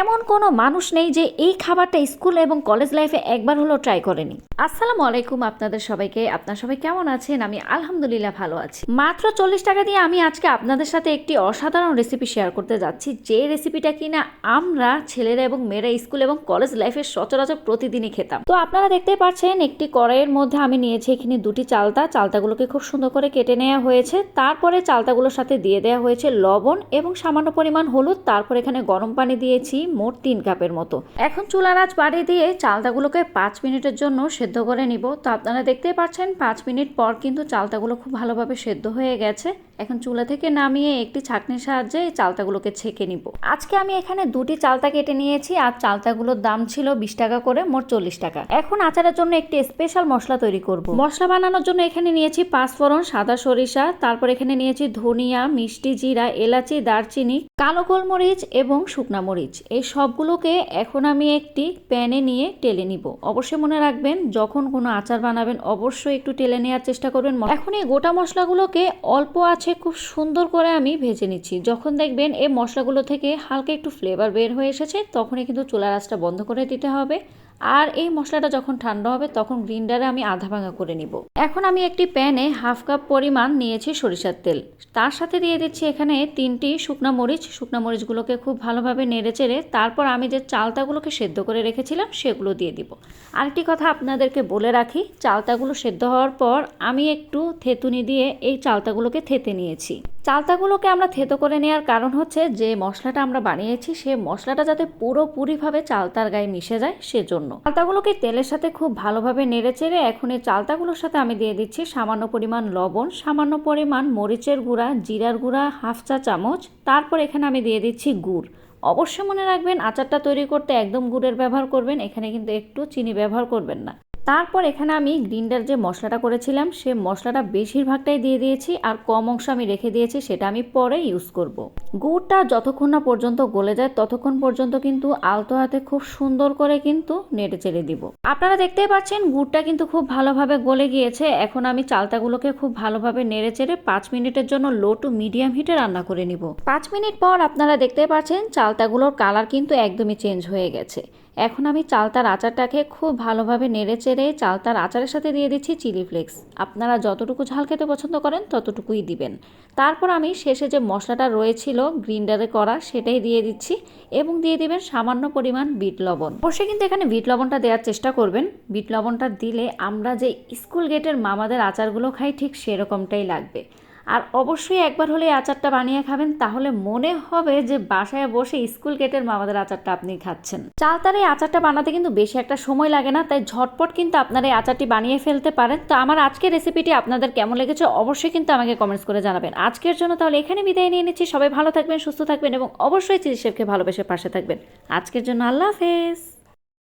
এমন কোনো মানুষ নেই যে এই খাবারটা স্কুল এবং কলেজ লাইফে একবার হলেও ট্রাই করেনি। আসসালামু আলাইকুম আপনাদের সবাইকে। আপনার সবাই কেমন আছেন? আমি আলহামদুলিল্লাহ ভালো আছি। মাত্র চল্লিশ টাকা দিয়ে আমি আজকে আপনাদের সাথে একটি অসাধারণ রেসিপি শেয়ার করতে যাচ্ছি। যে রেসিপিটা কিনা আমরা ছেলেরা এবং মেয়েরা স্কুল এবং কলেজ লাইফে সচরাচর প্রতিদিনই খেতাম। তো আপনারা দেখতেই পাচ্ছেন, একটি কড়াইয়ের মধ্যে আমি নিয়েছি এখানে দুটি চালতা। চালতাগুলোকে খুব সুন্দর করে কেটে নেওয়া হয়েছে। তারপরে চালতাগুলোর সাথে দিয়ে দেওয়া হয়েছে লবণ এবং সামান্য পরিমাণ হলুদ। তারপর এখানে গরম পানি দিয়েছি। মোট তিন কাপের মতো। এখন চুলার আঁচ বাড়িয়ে দিয়ে চালতাগুলোকে পাঁচ মিনিটের জন্য সেদ্ধ করে নিব। তো আপনারা দেখতেই পাচ্ছেন, পাঁচ মিনিট পর কিন্তু চালতাগুলো খুব ভালোভাবে সেদ্ধ হয়ে গেছে। এখন চুলা থেকে নামিয়ে একটি ছাঁকনির সাহায্যে এই চালতাগুলোকে ছেঁকে নিব। আজকে আমি এখানে দুটি চালতা কেটে নিয়েছি আর চালতাগুলোর দাম ছিল বিশ টাকা করে, মোট চল্লিশ টাকা। এখন আচারের জন্য একটি স্পেশাল মশলা তৈরি করব। মশলা বানানোর জন্য এখানে নিয়েছি পাঁচফোড়ন, সাদা সরিষা, তারপর এখানে নিয়েছি ধনিয়া, মিষ্টি জিরা, এলাচি, দারচিনি, কালো গোলমরিচ এবং শুকনা মরিচ। এই সবগুলোকে এখন আমি একটি প্যানে নিয়ে টেলে নিব। অবশ্যই মনে রাখবেন, যখন কোনো আচার বানাবেন, অবশ্যই একটু টেলে নেওয়ার চেষ্টা করবেন। এখন এই গোটা মশলাগুলোকে অল্প আছে খুব সুন্দর করে আমি ভেজে নিচ্ছি। যখন দেখবেন এই মশলাগুলো থেকে হালকা একটু ফ্লেভার বের হয়ে এসেছে, তখনই কিন্তু চুলার আঁচটা বন্ধ করে দিতে হবে। আর এই মশলাটা যখন ঠান্ডা হবে, তখন গ্রিন্ডারে আমি আধা ভাঙা করে নিব। এখন আমি একটি প্যানে হাফ কাপ পরিমাণ নিয়েছি সরিষার তেল। তার সাথে দিয়ে দিচ্ছি এখানে তিনটি শুকনা মরিচ। শুকনা মরিচগুলোকে খুব ভালোভাবে নেড়ে চেড়ে তারপর আমি যে চালতাগুলোকে সেদ্ধ করে রেখেছিলাম, সেগুলো দিয়ে দিব। আরেকটি কথা আপনাদেরকে বলে রাখি, চালতাগুলো সেদ্ধ হওয়ার পর আমি একটু থেতুনি দিয়ে এই চালতাগুলোকে থেতে নিয়েছি। চালতাগুলোকে আমরা থেতো করে নেওয়ার কারণ হচ্ছে যে মশলাটা আমরা বানিয়েছি, সে মশলাটা যাতে পুরোপুরিভাবে চালতার গায়ে মিশে যায় সেজন্য। চালতাগুলোকে তেলের সাথে খুব ভালোভাবে নেড়ে চেড়ে এখন এই চালতাগুলোর সাথে আমি দিয়ে দিচ্ছি সামান্য পরিমাণ লবণ, সামান্য পরিমাণ মরিচের গুঁড়া, জিরার গুঁড়া, হাফ চা চামচ, তারপর এখানে আমি দিয়ে দিচ্ছি গুড়। অবশ্যই মনে রাখবেন, আচারটা তৈরি করতে একদম গুড়ের ব্যবহার করবেন, এখানে কিন্তু একটু চিনি ব্যবহার করবেন না। তারপর এখানে আমি গ্রিন্ডার যে মশলাটা করেছিলাম, সে মশলাটা বেশিরভাগটাই দিয়ে দিয়েছি আর কম অংশ আমি রেখে দিয়েছি, সেটা আমি পরে ইউজ করব। গুড়টা যতক্ষণ না পর্যন্ত গলে যায়, ততক্ষণ পর্যন্ত কিন্তু আলতো হাতে খুব সুন্দর করে কিন্তু নেড়ে চেড়ে দিব। আপনারা দেখতেই পাচ্ছেন, গুড়টা কিন্তু খুব ভালোভাবে গলে গিয়েছে। এখন আমি চালতাগুলোকে খুব ভালোভাবে নেড়ে চেড়ে পাঁচ মিনিটের জন্য লো টু মিডিয়াম হিটে রান্না করে নিব। পাঁচ মিনিট পর আপনারা দেখতে পাচ্ছেন, চালতাগুলোর কালার কিন্তু একদমই চেঞ্জ হয়ে গেছে। এখন আমি চালতার আচারটাকে খুব ভালোভাবে নেড়ে চেড়ে চালতার আচারের সাথে দিয়ে দিচ্ছি চিলি ফ্লেক্স। আপনারা যতটুকু ঝাল খেতে পছন্দ করেন ততটুকুই দিবেন। তারপর আমি শেষে যে মশলাটা রয়েছিল, গ্রিন্ডারে করা, সেটাই দিয়ে দিচ্ছি এবং দিয়ে দিবেন সামান্য পরিমাণ বিট লবণ। অবশ্যই কিন্তু এখানে বিট লবণটা দেওয়ার চেষ্টা করবেন। বিট লবণটা দিলে আমরা যে স্কুল গেটের মামাদের আচারগুলো খাই, ঠিক সেরকমটাই লাগবে। আর অবশ্যই একবার হলে আচারটা বানিয়ে খাবেন, তাহলে মনে হবে যে বাসায় বসে স্কুল গেটের মামাদের আচারটা আপনি খাচ্ছেন। চালতার এই আচারটা বানাতে কিন্তু বেশি একটা সময় লাগে না, তাই ঝটপট কিন্তু আপনারা এই আচারটি বানিয়ে ফেলতে পারেন। তো আমার আজকের রেসিপিটি আপনাদের কেমন লেগেছে অবশ্যই কিন্তু আমাকে কমেন্টস করে জানাবেন। আজকের জন্য তাহলে এখানে বিদায় নিয়ে নিচ্ছি। সবাই ভালো থাকবেন, সুস্থ থাকবেন এবং অবশ্যই চিলি ভালোবেসে পাশে থাকবেন। আজকের জন্য আল্লাহ হাফেজ।